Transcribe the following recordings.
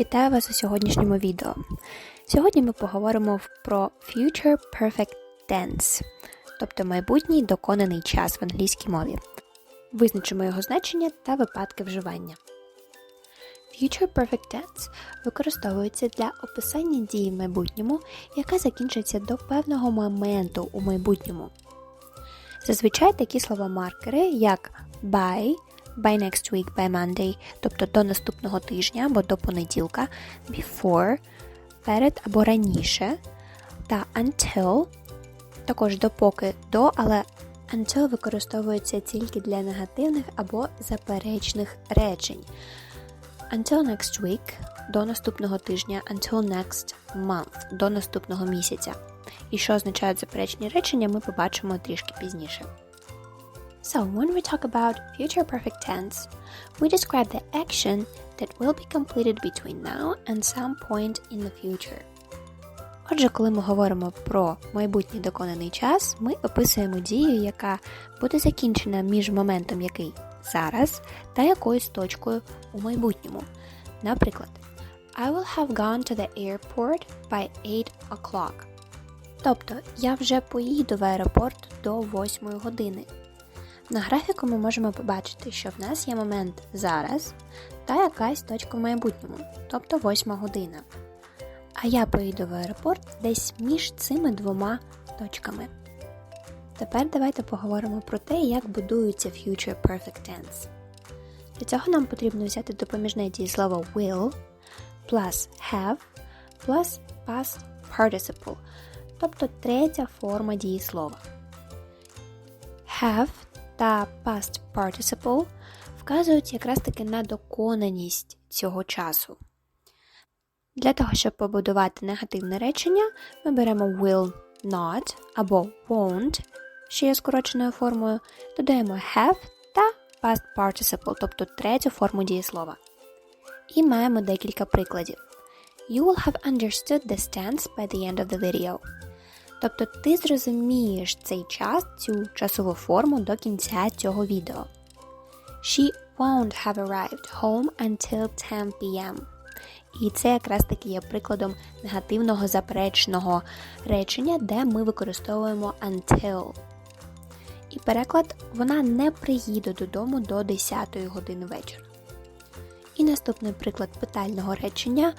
Вітаю вас у сьогоднішньому відео. Сьогодні ми поговоримо про Future Perfect Tense, тобто майбутній доконаний час в англійській мові. Визначимо його значення та випадки вживання. Future Perfect Tense використовується для описання дії в майбутньому, яка закінчиться до певного моменту у майбутньому. Зазвичай такі слова-маркери, як by, by next week, by Monday, тобто до наступного тижня або до понеділка, before, перед або раніше, та until, також допоки до, але until використовується тільки для негативних або заперечних речень. Until next week до наступного тижня, until next month до наступного місяця. І що означають заперечні речення, ми побачимо трішки пізніше. So, when we talk about future perfect tense, we describe the action that will be completed between now and some point in the future. Отже, коли ми говоримо про майбутній доконаний час, ми описуємо дію, яка буде закінчена між моментом, який зараз, та якоюсь точкою у майбутньому. Наприклад, I will have gone to the airport by 8 o'clock. Тобто я вже поїду в аеропорт до 8 години. На графіку ми можемо побачити, що в нас є момент зараз та якась точка в майбутньому, тобто 8 година. А я поїду в аеропорт десь між цими двома точками. Тепер давайте поговоримо про те, як будується Future Perfect Tense. Для цього нам потрібно взяти допоміжне дієслово will plus have plus past participle, тобто третя форма дієслова. Have та past participle вказують якраз таки на доконаність цього часу. Для того, щоб побудувати негативне речення, ми беремо will not або won't, що є скороченою формою, додаємо have та past participle, тобто третю форму дієслова. І маємо декілька прикладів. You will have understood this tense by the end of the video. Тобто ти зрозумієш цей час, цю часову форму до кінця цього відео. She won't have arrived home until 10 p.m. І це якраз таки є прикладом негативного заперечного речення, де ми використовуємо until. І переклад вона не приїде додому до 10 години вечора. І наступний приклад питального речення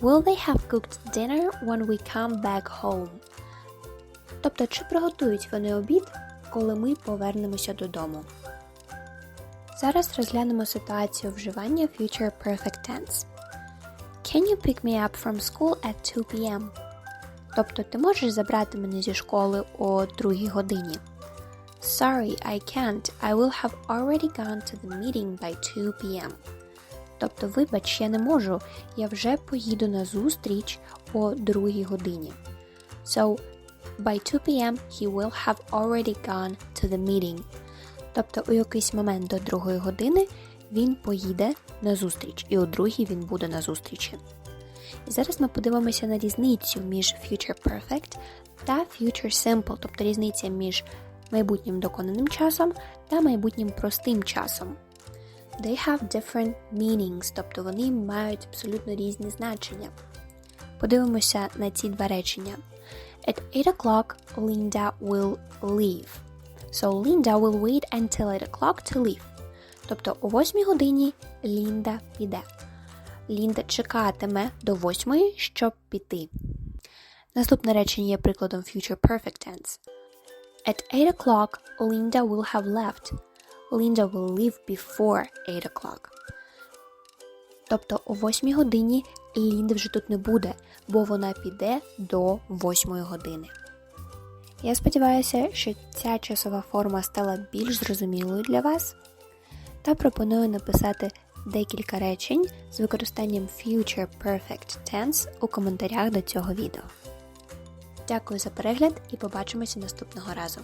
Will they have cooked dinner when we come back home? Тобто, чи приготують вони обід, коли ми повернемося додому? Зараз розглянемо ситуацію вживання Future Perfect Tense. Can you pick me up from school at 2 p.m.? Тобто ти можеш забрати мене зі школи о 2 годині. Sorry, I can't. I will have already gone to the meeting by 2 p.m. Тобто, вибач, я не можу, я вже поїду на зустріч о 2 годині. So, by 2 p.m. he will have already gone to the meeting. Тобто у якийсь момент до 2 години він поїде на зустріч, і о 2 він буде на зустрічі. І зараз ми подивимося на різницю між Future Perfect та Future Simple, тобто різниця між майбутнім доконаним часом та майбутнім простим часом. They have different meanings, тобто вони мають абсолютно різні значення. Подивимося на ці два речення. At 8 o'clock, Linda will leave. So Linda will wait until 8 o'clock to leave. Тобто о 8 годині Лінда піде. Лінда чекатиме до 8, щоб піти. Наступне речення є прикладом Future Perfect Tense. At 8 o'clock, Linda will have left. Linda will leave before 8 o'clock. Тобто о 8 годині Лінди вже тут не буде, бо вона піде до 8 години. Я сподіваюся, що ця часова форма стала більш зрозумілою для вас та пропоную написати декілька речень з використанням Future Perfect Tense у коментарях до цього відео. Дякую за перегляд і побачимося наступного разу.